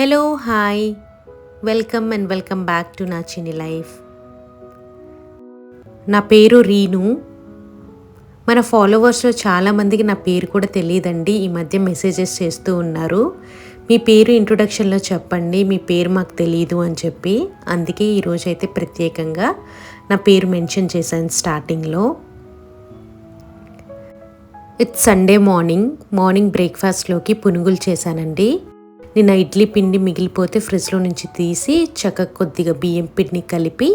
Hello hi welcome and welcome back to నా చిన్ని life నా పేరు రీను. మన ఫాలోవర్స్లో చాలామందికి నా పేరు కూడా తెలియదండి. ఈ మధ్య మెసేజెస్ చేస్తూ ఉన్నారు. మీ పేరు ఇంట్రొడక్షన్లో చెప్పండి. మీ పేరు మాకు తెలియదు అని చెప్పి. అందుకే ఈరోజు అయితే ప్రత్యేకంగా నా పేరు మెన్షన్ చేశాను స్టార్టింగ్లో ఇట్స్ సండే మార్నింగ్ మార్నింగ్ బ్రేక్ఫాస్ట్లోకి పునుగులు చేశానండి. నిన్న ఇడ్లీ పిండి మిగిలిపోతే ఫ్రిడ్జ్లో నుంచి తీసి చక్కగా కొద్దిగా బియ్యం పిండిని కలిపి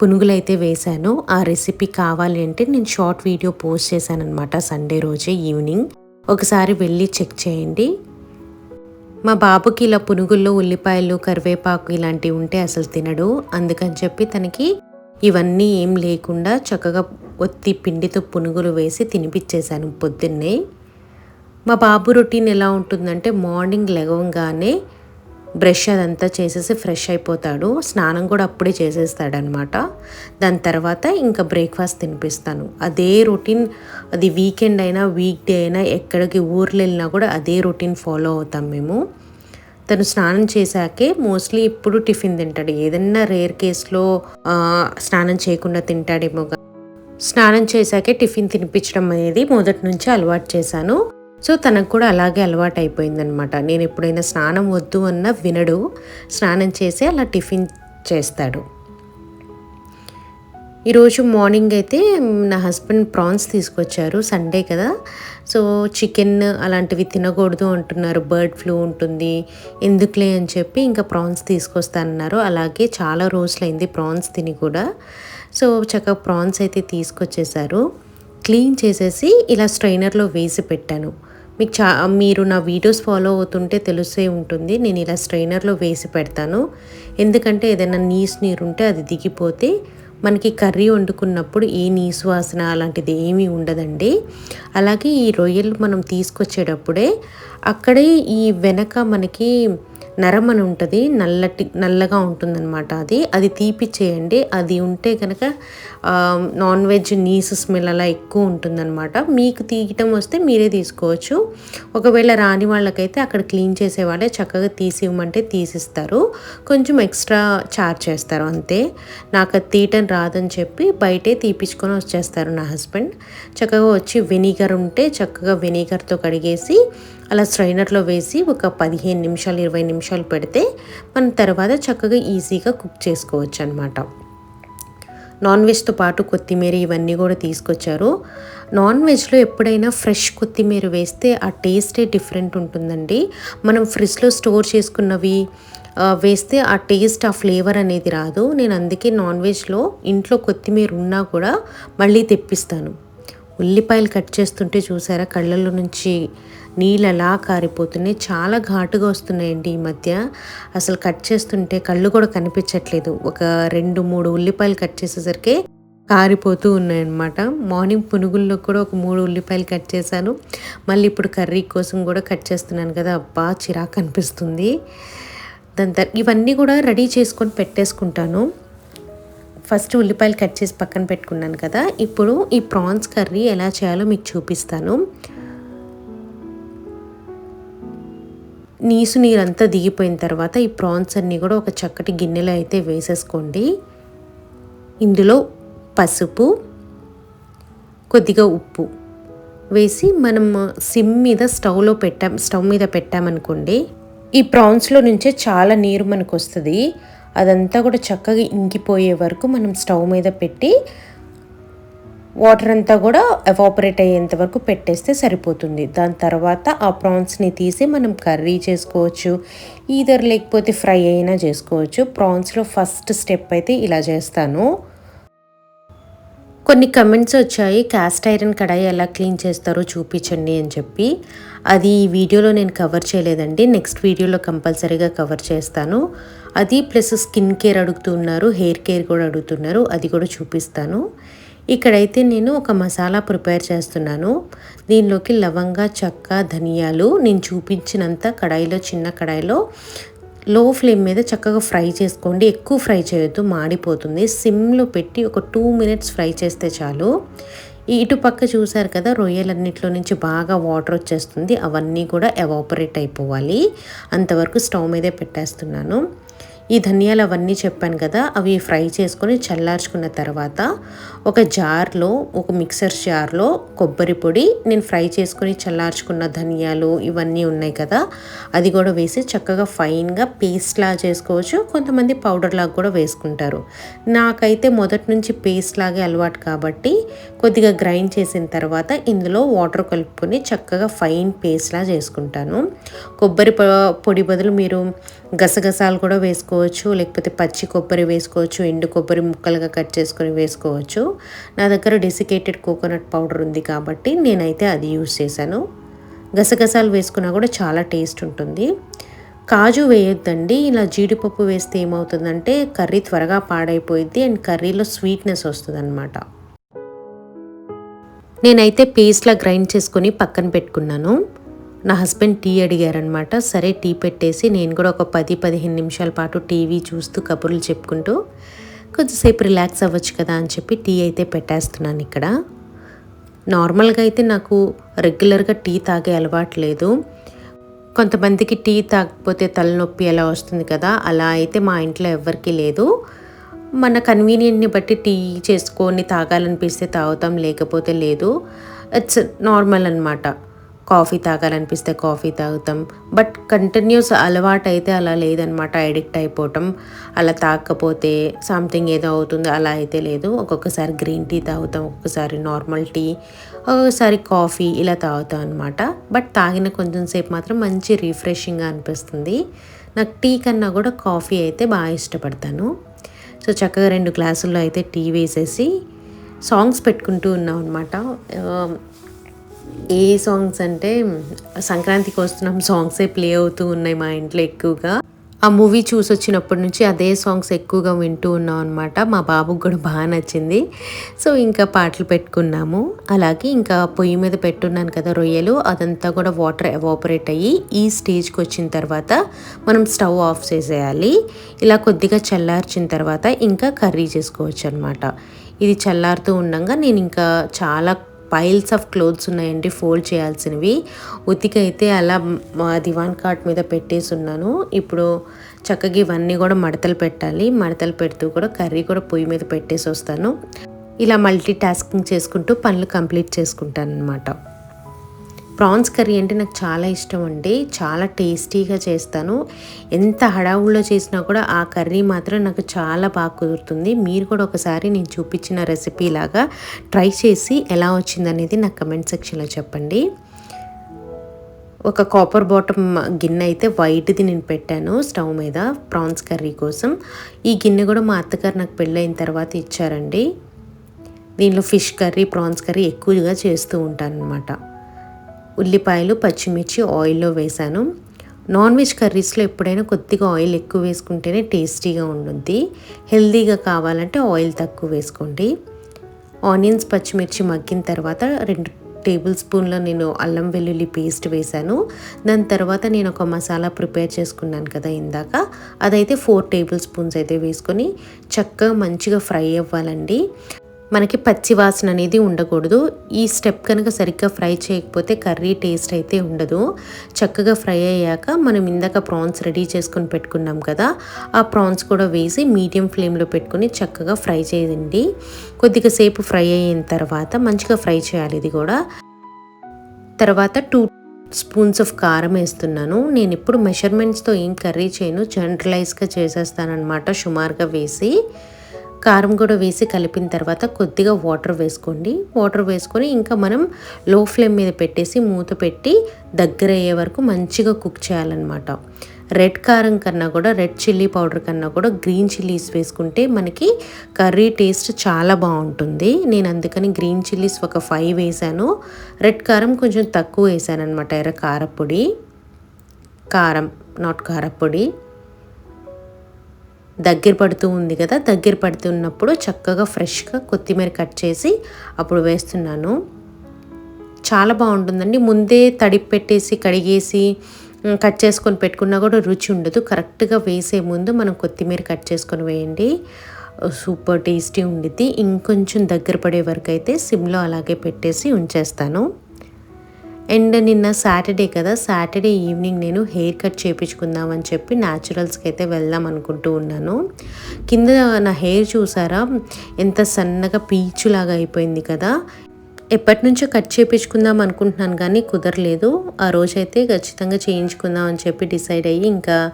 పునుగులు అయితే వేశాను. ఆ రెసిపీ కావాలి అంటే నేను షార్ట్ వీడియో పోస్ట్ చేశాను అనమాట సండే రోజే ఈవినింగ్. ఒకసారి వెళ్ళి చెక్ చేయండి. మా బాబుకి ఇలా పునుగుల్లో ఉల్లిపాయలు కరివేపాకు ఇలాంటివి ఉంటే అసలు తినడు. అందుకని చెప్పి తనకి ఇవన్నీ ఏం లేకుండా చక్కగా ఒత్తి పిండితో పునుగులు వేసి తినిపించేశాను పొద్దున్నే. మా బాబు రొటీన్ ఎలా ఉంటుందంటే మార్నింగ్ లెగవంగానే బ్రష్ అదంతా చేసేసి ఫ్రెష్ అయిపోతాడు. స్నానం కూడా అప్పుడే చేసేస్తాడనమాట. దాని తర్వాత ఇంకా బ్రేక్ఫాస్ట్ తినిపిస్తాను. అదే రొటీన్ అది వీకెండ్ అయినా వీక్ డే అయినా ఎక్కడికి ఊర్లు వెళ్ళినా కూడా అదే రొటీన్ ఫాలో అవుతాం మేము. తను స్నానం చేశాకే మోస్ట్లీ ఇప్పుడు టిఫిన్ తింటాడు. ఏదన్నా రేర్ కేసులో స్నానం చేయకుండా తింటాడేమో స్నానం చేశాకే టిఫిన్ తినిపించడం అనేది మొదటి నుంచి అలవాటు చేశాను. సో తనకు కూడా అలాగే అలవాటు అయిపోయిందనమాట నేను ఎప్పుడైనా స్నానం వద్దు అన్నా వినడు. స్నానం చేసి అలా టిఫిన్ చేస్తాడు. ఈరోజు మార్నింగ్ అయితే నా హస్బెండ్ ప్రాన్స్ తీసుకొచ్చారు. సండే కదా. సో చికెన్ అలాంటివి తినకూడదు అంటున్నారు. బర్డ్ ఫ్లూ ఉంటుంది. ఎందుకులే అని చెప్పి ఇంకా ప్రాన్స్ తీసుకొస్తానన్నారు. అలాగే చాలా రోజులైంది ప్రాన్స్ తిని కూడా. సో చక్కగా ప్రాన్స్ అయితే తీసుకొచ్చేసారు క్లీన్ చేసేసి ఇలా స్ట్రైనర్లో వేసి పెట్టాను. మీకు చా మీరు నా వీడియోస్ ఫాలో అవుతుంటే తెలిసే ఉంటుంది. నేను ఇలా స్ట్రైనర్లో వేసి పెడతాను. ఎందుకంటే ఏదైనా నీసు నీరు ఉంటే అది దిగిపోతే మనకి కర్రీ వండుకున్నప్పుడు ఏ నీసు వాసన అలాంటిది ఏమీ ఉండదండి. అలాగే ఈ రొయ్యలు మనం తీసుకొచ్చేటప్పుడే అక్కడే ఈ వెనక మనకి నరం అని ఉంటుంది నల్లటి నల్లగా ఉంటుందన్నమాట అది. అది తీపిచ్చేయండి. అది ఉంటే కనుక నాన్ వెజ్ నీసు స్మెల్ అలా ఎక్కువ ఉంటుందన్నమాట. మీకు తీయటం వస్తే మీరే తీసుకోవచ్చు. ఒకవేళ రాని వాళ్ళకైతే అక్కడ క్లీన్ చేసే వాళ్ళే చక్కగా తీసి ఇవ్వమంటే తీసిస్తారు. కొంచెం ఎక్స్ట్రా చార్జ్ చేస్తారు అంతే. నాకు అది తీయటం రాదని చెప్పి బయటే తీపించుకొని వచ్చేస్తారు నా హస్బెండ్. చక్కగా వచ్చి వెనిగర్ ఉంటే చక్కగా వెనిగర్తో కడిగేసి అలా స్ట్రైనర్లో వేసి ఒక పదిహేను నిమిషాలు ఇరవై నిమిషాలు పెడితే మనం తర్వాత చక్కగా ఈజీగా కుక్ చేసుకోవచ్చు అనమాట నాన్ వెజ్తో పాటు కొత్తిమీర ఇవన్నీ కూడా తీసుకొచ్చారు. నాన్ వెజ్లో ఎప్పుడైనా ఫ్రెష్ కొత్తిమీర వేస్తే ఆ టేస్టే డిఫరెంట్ ఉంటుందండి. మనం ఫ్రిడ్జ్లో స్టోర్ చేసుకున్నవి వేస్తే ఆ టేస్ట్ ఆ ఫ్లేవర్ అనేది రాదు. నేను అందుకే నాన్ వెజ్లో ఇంట్లో కొత్తిమీర ఉన్నా కూడా మళ్ళీ తెప్పిస్తాను. ఉల్లిపాయలు కట్ చేస్తుంటే చూసారా? కళ్ళల్లో నుంచి నీళ్ళు అలా కారిపోతున్నాయి. చాలా ఘాటుగా వస్తున్నాయండి ఈ మధ్య. అసలు కట్ చేస్తుంటే కళ్ళు కూడా కనిపించట్లేదు. ఒక రెండు మూడు ఉల్లిపాయలు కట్ చేసేసరికి కారిపోతూ ఉన్నాయన్నమాట. మార్నింగ్ పునుగుల్లో కూడా ఒక మూడు ఉల్లిపాయలు కట్ చేశాను. మళ్ళీ ఇప్పుడు కర్రీ కోసం కూడా కట్ చేస్తున్నాను కదా అబ్బా! చిరాకు అనిపిస్తుంది. దాని ఇవన్నీ కూడా రెడీ చేసుకొని పెట్టేసుకుంటాను. ఫస్ట్ ఉల్లిపాయలు కట్ చేసి పక్కన పెట్టుకున్నాను కదా. ఇప్పుడు ఈ ప్రాన్స్ కర్రీ ఎలా చేయాలో మీకు చూపిస్తాను. నీసు నీరంతా దిగిపోయిన తర్వాత ఈ ప్రాన్స్ అన్నీ కూడా ఒక చక్కటి గిన్నెలో అయితే వేసేసుకోండి. ఇందులో పసుపు కొద్దిగా ఉప్పు వేసి మనం సిమ్ మీద స్టవ్లో పెట్టాం స్టవ్ మీద పెట్టామనుకోండి ఈ ప్రాన్స్లో నుంచే చాలా నీరు మనకు వస్తుంది. అదంతా కూడా చక్కగా ఇంకిపోయే వరకు మనం స్టవ్ మీద పెట్టి వాటర్ అంతా కూడా ఎవాపరేట్ అయ్యేంత వరకు పెట్టేస్తే సరిపోతుంది. దాని తర్వాత ఆ ప్రాన్స్ని తీసి మనం కర్రీ చేసుకోవచ్చు ఈధర్ లేకపోతే ఫ్రై అయినా చేసుకోవచ్చు. ప్రాన్స్లో ఫస్ట్ స్టెప్ అయితే ఇలా చేస్తాను. కొన్ని కమెంట్స్ వచ్చాయి క్యాస్ట్ ఐరన్ కడాయి ఎలా క్లీన్ చేస్తారో చూపించండి అని చెప్పి. అది ఈ వీడియోలో నేను కవర్ చేయలేదండి. నెక్స్ట్ వీడియోలో కంపల్సరీగా కవర్ చేస్తాను. అది ప్లస్ స్కిన్ కేర్ అడుగుతున్నారు హెయిర్ కేర్ కూడా అడుగుతున్నారు అది కూడా చూపిస్తాను. ఇక్కడైతే నేను ఒక మసాలా ప్రిపేర్ చేస్తున్నాను. దీనిలోకి లవంగా చెక్క ధనియాలు నేను చూపించినంత కడాయిలో చిన్న కడాయిలో లో ఫ్లేమ్ మీద చక్కగా ఫ్రై చేసుకోండి. ఎక్కువ ఫ్రై చేయొద్దు మాడిపోతుంది. సిమ్లో పెట్టి ఒక టూ మినిట్స్ ఫ్రై చేస్తే చాలు. ఇటు ఇటుపక్క చూసారు కదా రొయ్యలన్నింటిలో నుంచి బాగా వాటర్ వచ్చేస్తుంది. అవన్నీ కూడా ఎవాపరేట్ అయిపోవాలి. అంతవరకు స్టవ్ మీదే పెట్టేస్తున్నాను. ఈ ధనియాలు అవన్నీ చెప్పాను కదా అవి ఫ్రై చేసుకొని చల్లార్చుకున్న తర్వాత ఒక జార్లో ఒక మిక్సర్ జార్లో కొబ్బరి పొడి నేను ఫ్రై చేసుకొని చల్లార్చుకున్న ధనియాలు ఇవన్నీ ఉన్నాయి కదా. అది కూడా వేసి చక్కగా ఫైన్గా పేస్ట్ లా చేసుకోవచ్చు. కొంతమంది పౌడర్ లాగా కూడా వేసుకుంటారు. నాకైతే మొదటి నుంచి పేస్ట్ లాగే అలవాటు కాబట్టి కొద్దిగా గ్రైండ్ చేసిన తర్వాత ఇందులో వాటర్ కలుపుకొని చక్కగా ఫైన్ పేస్ట్లా చేసుకుంటాను. కొబ్బరి పొ- పొడి బదులు మీరు గసగసాలు కూడా వేసుకోవచ్చు. లేకపోతే పచ్చి కొబ్బరి వేసుకోవచ్చు. ఎండు కొబ్బరి ముక్కలుగా కట్ చేసుకొని వేసుకోవచ్చు. నా దగ్గర డెసికేటెడ్ కోకోనట్ పౌడర్ ఉంది కాబట్టి నేనైతే అది యూజ్ చేశాను. గసగసాలు వేసుకున్నా కూడా చాలా టేస్ట్ ఉంటుంది. కాజు వేయొద్దండి. ఇలా జీడిపప్పు వేస్తే ఏమవుతుందంటే కర్రీ త్వరగా పాడైపోయిద్ది అండ్ కర్రీలో స్వీట్నెస్ వస్తుంది అనమాట నేనైతే పేస్ట్లా గ్రైండ్ చేసుకొని పక్కన పెట్టుకున్నాను. నా హస్బెండ్ టీ అడిగారనమాట సరే టీ పెట్టేసి నేను కూడా ఒక పది పదిహేను నిమిషాల పాటు టీవీ చూస్తూ కబుర్లు చెప్పుకుంటూ కొద్దిసేపు రిలాక్స్ అవ్వచ్చు కదా అని చెప్పి టీ అయితే పెట్టేస్తున్నాను ఇక్కడ. నార్మల్గా అయితే నాకు రెగ్యులర్గా టీ తాగే అలవాటు లేదు. కొంతమందికి టీ తాగకపోతే తలనొప్పి ఎలా వస్తుంది కదా అలా అయితే మా ఇంట్లో ఎవ్వరికీ లేదు. మన కన్వీనియంట్ని బట్టి టీ చేసుకొని తాగాలనిపిస్తే తాగుతాం లేకపోతే లేదు. ఇట్స్ నార్మల్ అనమాట కాఫీ తాగాలనిపిస్తే కాఫీ తాగుతాం. బట్ కంటిన్యూస్ అలవాటు అయితే అలా లేదనమాట అడిక్ట్ అయిపోవటం అలా తాగకపోతే సంథింగ్ ఏదో అవుతుంది. అలా అయితే లేదు. ఒక్కొక్కసారి గ్రీన్ టీ తాగుతాం ఒక్కొక్కసారి నార్మల్ టీ ఒక్కొక్కసారి కాఫీ ఇలా తాగుతాం అనమాట బట్ తాగిన కొంచెం సేపు మాత్రం మంచి రిఫ్రెషింగ్గా అనిపిస్తుంది. నాకు టీ కన్నా కూడా కాఫీ అయితే బాగా ఇష్టపడతాను. సో చక్కగా రెండు గ్లాసుల్లో అయితే టీ వేసేసి సాంగ్స్ పెట్టుకుంటూ ఉన్నాం అనమాట ఏ సాంగ్స్ అంటే సంక్రాంతికి వస్తున్నాం సాంగ్సే ప్లే అవుతూ ఉన్నాయి మా ఇంట్లో ఎక్కువగా. ఆ మూవీ చూసి వచ్చినప్పటి నుంచి అదే సాంగ్స్ ఎక్కువగా వింటూ ఉన్నాం అనమాట మా బాబుకి కూడా బాగా నచ్చింది. సో ఇంకా పాటలు పెట్టుకున్నాము. అలాగే ఇంకా పొయ్యి మీద పెట్టున్నాను కదా రొయ్యలు అదంతా కూడా వాటర్ ఎవాపరేట్ అయ్యి ఈ స్టేజ్కి వచ్చిన తర్వాత మనం స్టవ్ ఆఫ్ చేసేయాలి. ఇలా కొద్దిగా చల్లార్చిన తర్వాత ఇంకా కర్రీ చేసుకోవచ్చు అనమాట ఇది చల్లారుతూ ఉండగా నేను ఇంకా చాలా పైల్స్ ఆఫ్ క్లోత్స్ ఉన్నాయండి ఫోల్డ్ చేయాల్సినవి. ఉతికైతే అలా మా దివాన్ కాట్ మీద పెట్టేసి ఉన్నాను. ఇప్పుడు చక్కగా ఇవన్నీ కూడా మడతలు పెట్టాలి. మడతలు పెడుతూ కూడా కర్రీ కూడా పొయ్యి మీద పెట్టేసి వస్తాను. ఇలా మల్టీ టాస్కింగ్ చేసుకుంటూ పనులు కంప్లీట్ చేసుకుంటాను అనమాట ప్రాన్స్ కర్రీ అంటే నాకు చాలా ఇష్టం అండి. చాలా టేస్టీగా చేస్తాను. ఎంత హడావుల్లో చేసినా కూడా ఆ కర్రీ మాత్రం నాకు చాలా బాగా కుదురుతుంది. మీరు కూడా ఒకసారి నేను చూపించిన రెసిపీ లాగా ట్రై చేసి ఎలా వచ్చిందనేది నాకు కమెంట్ సెక్షన్లో చెప్పండి. ఒక కాపర్ బాటమ్ గిన్నె అయితే వైట్ది నేను పెట్టాను స్టవ్ మీద ప్రాన్స్ కర్రీ కోసం. ఈ గిన్నె కూడా మా అత్తగారు నాకు పెళ్ళైన తర్వాత ఇచ్చారండి. దీనిలో ఫిష్ కర్రీ ప్రాన్స్ కర్రీ ఎక్కువగా చేస్తూ ఉంటాను అనమాట ఉల్లిపాయలు పచ్చిమిర్చి ఆయిల్లో వేశాను. నాన్ వెజ్ కర్రీస్లో ఎప్పుడైనా కొద్దిగా ఆయిల్ ఎక్కువ వేసుకుంటేనే టేస్టీగా ఉంటుంది హెల్తీగా కావాలంటే ఆయిల్ తక్కువ వేసుకోండి. ఆనియన్స్ పచ్చిమిర్చి మగ్గిన తర్వాత రెండు టేబుల్ స్పూన్లో నేను అల్లం వెల్లుల్లి పేస్ట్ వేశాను. దాని తర్వాత నేను ఒక మసాలా ప్రిపేర్ చేసుకున్నాను కదా ఇందాక. అదైతే ఫోర్ టేబుల్ స్పూన్స్ అయితే వేసుకొని చక్కగా మంచిగా ఫ్రై అవ్వాలండి. మనకి పచ్చి వాసన అనేది ఉండకూడదు. ఈ స్టెప్ కనుక సరిగ్గా ఫ్రై చేయకపోతే కర్రీ టేస్ట్ అయితే ఉండదు. చక్కగా ఫ్రై అయ్యాక మనం ఇందాక ప్రాన్స్ రెడీ చేసుకొని పెట్టుకున్నాం కదా ఆ ప్రాన్స్ కూడా వేసి మీడియం ఫ్లేమ్లో పెట్టుకుని చక్కగా ఫ్రై చేయండి. కొద్దిగా సేపు ఫ్రై అయిన తర్వాత మంచిగా ఫ్రై చేయాలి ఇది కూడా. తర్వాత టూ స్పూన్స్ ఆఫ్ కారం వేస్తున్నాను. నేను ఇప్పుడు మెషర్మెంట్స్తో ఏం కర్రీ చేయను. జనరలైజ్గా చేసేస్తానమాట సుమారుగా వేసి. కారం కూడా వేసి కలిపిన తర్వాత కొద్దిగా వాటర్ వేసుకోండి. వాటర్ వేసుకొని ఇంకా మనం లో ఫ్లేమ్ మీద పెట్టేసి మూత పెట్టి దగ్గర అయ్యే వరకు మంచిగా కుక్ చేయాలన్నమాట. రెడ్ కారం కన్నా కూడా రెడ్ చిల్లీ పౌడర్ కన్నా కూడా గ్రీన్ చిల్లీస్ వేసుకుంటే మనకి కర్రీ టేస్ట్ చాలా బాగుంటుంది. నేను అందుకని గ్రీన్ చిల్లీస్ ఒక ఫైవ్ వేసాను. రెడ్ కారం కొంచెం తక్కువ వేసాను అనమాట ఎర్ర కారపొడి. కారం నాట్ కారపొడి. దగ్గర పడుతూ ఉంది కదా దగ్గర పడుతున్నప్పుడు చక్కగా ఫ్రెష్గా కొత్తిమీర కట్ చేసి అప్పుడు వేస్తున్నాను. చాలా బాగుంటుందండి. ముందే తడిపి పెట్టేసి కడిగేసి కట్ చేసుకొని పెట్టుకున్నా కూడా రుచి ఉండదు. కరెక్ట్గా వేసే ముందు మనం కొత్తిమీర కట్ చేసుకొని వేయండి. సూపర్ టేస్టీ ఉండిద్ది. ఇంకొంచెం దగ్గర పడే వరకు అయితే సిమ్లో అలాగే పెట్టేసి ఉంచేస్తాను. అండ్ నిన్న సాటర్డే కదా సాటర్డే ఈవినింగ్ నేను హెయిర్ కట్ చేయించుకుందామని చెప్పి న్యాచురల్స్కి అయితే వెళ్దాం అనుకుంటూ ఉన్నాను. కింద నా హెయిర్ చూసారా? ఎంత సన్నగా పీచులాగా అయిపోయింది కదా. ఎప్పటి నుంచో కట్ చేయించుకుందాం అనుకుంటున్నాను కానీ కుదరలేదు. ఆ రోజైతే ఖచ్చితంగా చేయించుకుందాం అని చెప్పి డిసైడ్ అయ్యి ఇంకా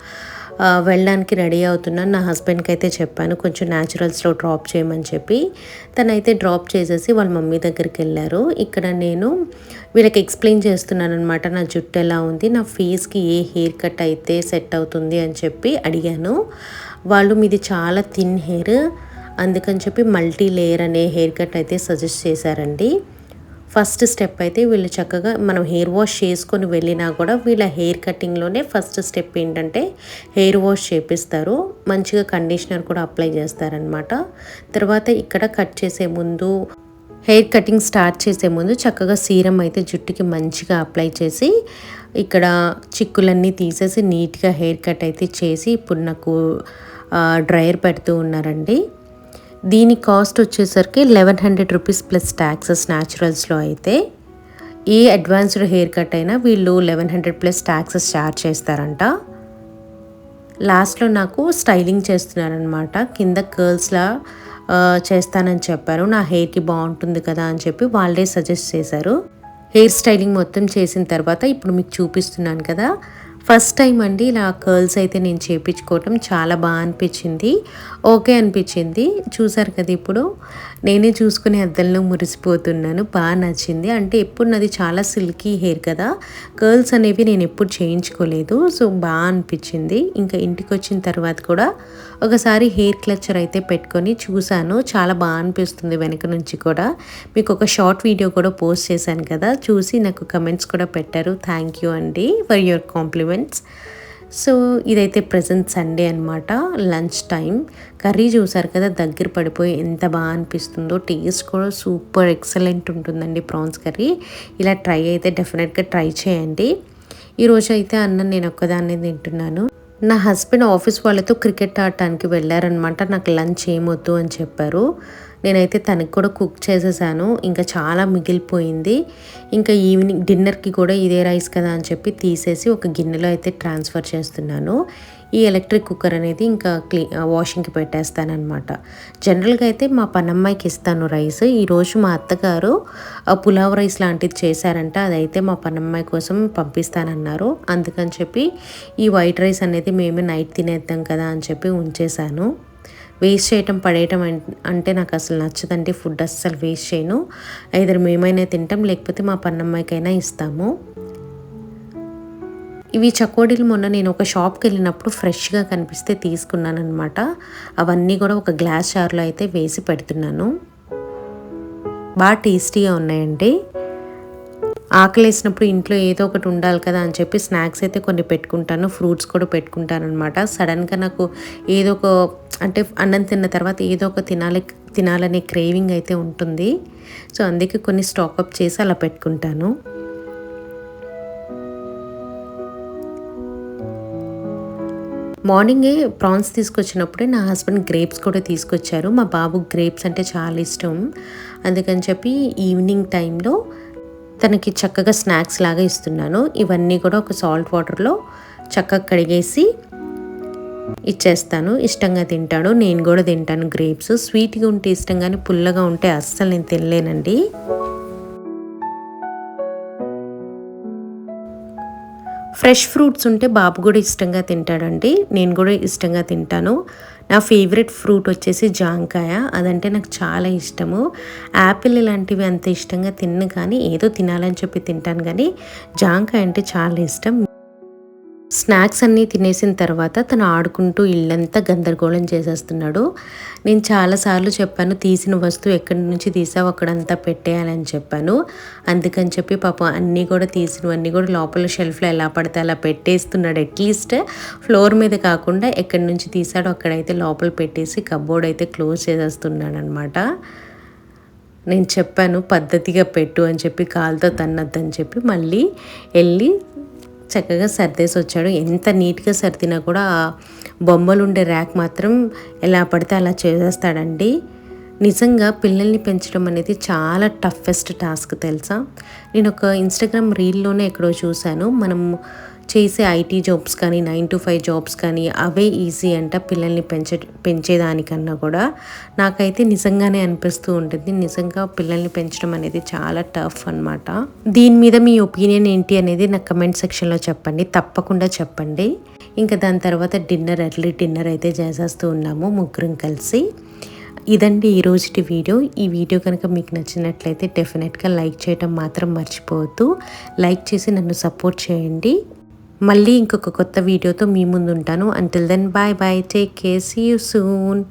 వెళ్ళడానికి రెడీ అవుతున్నాను. నా హస్బెండ్కి అయితే చెప్పాను కొంచెం న్యాచురల్స్లో డ్రాప్ చేయమని చెప్పి. తనైతే డ్రాప్ చేసేసి వాళ్ళ మమ్మీ దగ్గరికి వెళ్ళారు. ఇక్కడ నేను వీళ్ళకి ఎక్స్ప్లెయిన్ చేస్తున్నాను అనమాట నా జుట్టు ఎలా ఉంది నా ఫేస్కి ఏ హెయిర్ కట్ అయితే సెట్ అవుతుంది అని చెప్పి అడిగాను. వాళ్ళు మీది చాలా థిన్ హెయిర్ అందుకని చెప్పి మల్టీ లేయర్ అనే హెయిర్ కట్ అయితే సజెస్ట్ చేశారండి. ఫస్ట్ స్టెప్ అయితే వీళ్ళు చక్కగా మనం హెయిర్ వాష్ చేసుకొని వెళ్ళినా కూడా వీళ్ళ హెయిర్ కటింగ్లోనే ఫస్ట్ స్టెప్ ఏంటంటే హెయిర్ వాష్ చేపిస్తారు. మంచిగా కండిషనర్ కూడా అప్లై చేస్తారనమాట తర్వాత ఇక్కడ కట్ చేసే ముందు హెయిర్ కటింగ్ స్టార్ట్ చేసే ముందు చక్కగా సీరం అయితే జుట్టుకి మంచిగా అప్లై చేసి ఇక్కడ చిక్కులన్నీ తీసేసి నీట్గా హెయిర్ కట్ అయితే చేసి ఇప్పుడు నాకు డ్రయర్ పెడుతూ ఉన్నారండి. దీని కాస్ట్ వచ్చేసరికి eleven hundred rupees plus taxes న్యాచురల్స్లో అయితే ఏ అడ్వాన్స్డ్ హెయిర్ కట్ అయినా వీళ్ళు eleven hundred plus taxes charge చేస్తారంట. లాస్ట్లో నాకు స్టైలింగ్ చేస్తున్నారనమాట కింద కర్ల్స్లా చేస్తానని చెప్పారు. నా హెయిర్కి బాగుంటుంది కదా అని చెప్పి వాళ్ళే సజెస్ట్ చేశారు. హెయిర్ స్టైలింగ్ మొత్తం చేసిన తర్వాత ఇప్పుడు మీకు చూపిస్తున్నాను కదా. ఫస్ట్ టైం అండి ఇలా కర్ల్స్ అయితే నేను చేయించుకోవటం చాలా బాగా అనిపించింది. ఓకే అనిపించింది. చూసారు కదా ఇప్పుడు. నేనే చూసుకునే అద్దంలో మురిసిపోతున్నాను. బాగా నచ్చింది. అంటే ఎప్పుడు నాది చాలా సిల్కీ హెయిర్ కదా. కర్ల్స్ అనేవి నేను ఎప్పుడు చేయించుకోలేదు. సో బాగా అనిపించింది. ఇంకా ఇంటికి వచ్చిన తర్వాత కూడా ఒకసారి హెయిర్ క్లచర్ అయితే పెట్టుకొని చూశాను. చాలా బాగా అనిపిస్తుంది వెనక నుంచి కూడా. మీకు ఒక షార్ట్ వీడియో కూడా పోస్ట్ చేశాను కదా. చూసి నాకు కమెంట్స్ కూడా పెట్టారు. థ్యాంక్ యూ అండి ఫర్ యువర్ కాంప్లిమెంట్స్. సో ఇదైతే ప్రజెంట్ సండే అనమాట లంచ్ టైం కర్రీ చూసారు కదా దగ్గర పడిపోయి ఎంత బాగా అనిపిస్తుందో టేస్ట్ కూడా సూపర్ ఎక్సలెంట్ ఉంటుందండి ప్రాన్స్ కర్రీ. ఇలా ట్రై అయితే డెఫినెట్గా ట్రై చేయండి. ఈరోజు అయితే అన్నం నేను ఒక్కదాన్నే తింటున్నాను. నా హస్బెండ్ ఆఫీస్ వాళ్ళతో క్రికెట్ ఆడటానికి వెళ్ళారనమాట నాకు లంచ్ ఏమొద్దు అని చెప్పారు. నేనైతే తనకి కూడా కుక్ చేసేసాను. ఇంకా చాలా మిగిలిపోయింది. ఇంకా ఈవినింగ్ డిన్నర్కి కూడా ఇదే రైస్ కదా అని చెప్పి తీసేసి ఒక గిన్నెలో అయితే ట్రాన్స్ఫర్ చేస్తున్నాను. ఈ ఎలక్ట్రిక్ కుక్కర్ అనేది ఇంకా క్లీ వాషింగ్కి పెట్టేస్తానమాట జనరల్గా అయితే మా పనమ్మాయికి ఇస్తాను రైస్. ఈరోజు మా అత్తగారు ఆ పులావ్ రైస్ లాంటిది చేశారంట. అదైతే మా పనమ్మాయి కోసం పంపిస్తానన్నారు. అందుకని చెప్పి ఈ వైట్ రైస్ అనేది మేమే నైట్ తినేద్దాం కదా అని చెప్పి ఉంచేశాను. వేస్ట్ చేయటం పడేయటం అంటే నాకు అసలు నచ్చదండి. ఫుడ్ అస్సలు వేస్ట్ చేయను. ఐదర్ మేమైనా తింటాం లేకపోతే మా పన్నమ్మాయికైనా ఇస్తాము. ఇవి చకోడీలు మొన్న నేను ఒక షాప్కి వెళ్ళినప్పుడు ఫ్రెష్గా కనిపిస్తే తీసుకున్నాను అనమాట అవన్నీ కూడా ఒక గ్లాస్ జార్లో అయితే వేసి పెడుతున్నాను. బాగా టేస్టీగా ఉన్నాయండి. ఆకలేసినప్పుడు ఇంట్లో ఏదో ఒకటి ఉండాలి కదా అని చెప్పి స్నాక్స్ అయితే కొన్ని పెట్టుకుంటాను ఫ్రూట్స్ కూడా పెట్టుకుంటాను అనమాట సడన్గా నాకు ఏదో ఒక అంటే అన్నం తిన్న తర్వాత ఏదో ఒక తినాలి తినాలనే క్రేవింగ్ అయితే ఉంటుంది. సో అందుకే కొన్ని స్టాకప్ చేసి అలా పెట్టుకుంటాను. మార్నింగే ప్రాన్స్ తీసుకొచ్చినప్పుడే నా హస్బెండ్ గ్రేప్స్ కూడా తీసుకొచ్చారు. మా బాబు గ్రేప్స్ అంటే చాలా ఇష్టం. అందుకని చెప్పి ఈవినింగ్ టైంలో తనకి చక్కగా స్నాక్స్ లాగా ఇస్తున్నాను. ఇవన్నీ కూడా ఒక సాల్ట్ వాటర్లో చక్కగా కడిగేసి ఇచ్చేస్తాను. ఇష్టంగా తింటాడు నేను కూడా తింటాను గ్రేప్స్. స్వీట్గా ఉంటే ఇష్టం కానీ పుల్లగా ఉంటే అస్సలు నేను తినలేనండి. ఫ్రెష్ ఫ్రూట్స్ ఉంటే బాబు కూడా ఇష్టంగా తింటాడండి. నేను కూడా ఇష్టంగా తింటాను. నా ఫేవరెట్ ఫ్రూట్ వచ్చేసి జాంకాయ. అదంటే నాకు చాలా ఇష్టము. యాపిల్ ఇలాంటివి అంత ఇష్టంగా తిన్ను కానీ ఏదో తినాలని చెప్పి తింటాను కానీ జాంకాయ అంటే చాలా ఇష్టం. స్నాక్స్ అన్నీ తినేసిన తర్వాత తను ఆడుకుంటూ ఇల్లంతా గందరగోళం చేసేస్తున్నాడు. నేను చాలాసార్లు చెప్పాను తీసిన వస్తువు ఎక్కడి నుంచి తీసావు అక్కడంతా పెట్టేయాలని చెప్పాను. అందుకని చెప్పి పాపం అన్నీ కూడా తీసినవన్నీ కూడా లోపల షెల్ఫ్లో ఎలా పడితే అలా పెట్టేస్తున్నాడు. అట్లీస్ట్ ఫ్లోర్ మీద కాకుండా ఎక్కడి నుంచి తీసాడో అక్కడైతే లోపల పెట్టేసి కబోర్డ్ అయితే క్లోజ్ చేసేస్తున్నాడు అనమాట నేను చెప్పాను పద్ధతిగా పెట్టు అని చెప్పి కాలుతో తన్నద్దని చెప్పి మళ్ళీ వెళ్ళి చక్కగా సర్దేసి వచ్చాడు. ఎంత నీట్గా సర్దినా కూడా ఆ బొమ్మలు ఉండే ర్యాక్ మాత్రం ఎలా పడితే అలా చేసేస్తాడండి. నిజంగా పిల్లల్ని పెంచడం అనేది చాలా టఫెస్ట్ టాస్క్ తెలుసా? నేను ఒక ఇన్స్టాగ్రామ్ రీల్లోనే ఎక్కడో చూశాను. మనం చేసే ఐటీ జాబ్స్ కానీ నైన్ టు ఫైవ్ జాబ్స్ కానీ అవే ఈజీ అంట పిల్లల్ని పెంచే పెంచేదానికన్నా కూడా. నాకైతే నిజంగానే అనిపిస్తూ ఉంటుంది. నిజంగా పిల్లల్ని పెంచడం అనేది చాలా టఫ్ అన్నమాట. దీని మీద మీ ఒపీనియన్ ఏంటి అనేది నాకు కమెంట్ సెక్షన్లో చెప్పండి. తప్పకుండా చెప్పండి. ఇంకా దాని తర్వాత డిన్నర్ ఎర్లీ డిన్నర్ అయితే చేసేస్తూ ఉన్నాము ముగ్గురం కలిసి. ఇదండి ఈ రోజుటి వీడియో. ఈ వీడియో కనుక మీకు నచ్చినట్లయితే డెఫినెట్గా లైక్ చేయడం మాత్రం మర్చిపోవద్దు. లైక్ చేసి నన్ను సపోర్ట్ చేయండి. మళ్ళీ ఇంకొక కొత్త వీడియోతో మీ ముందు ఉంటాను until then bye bye take care see you soon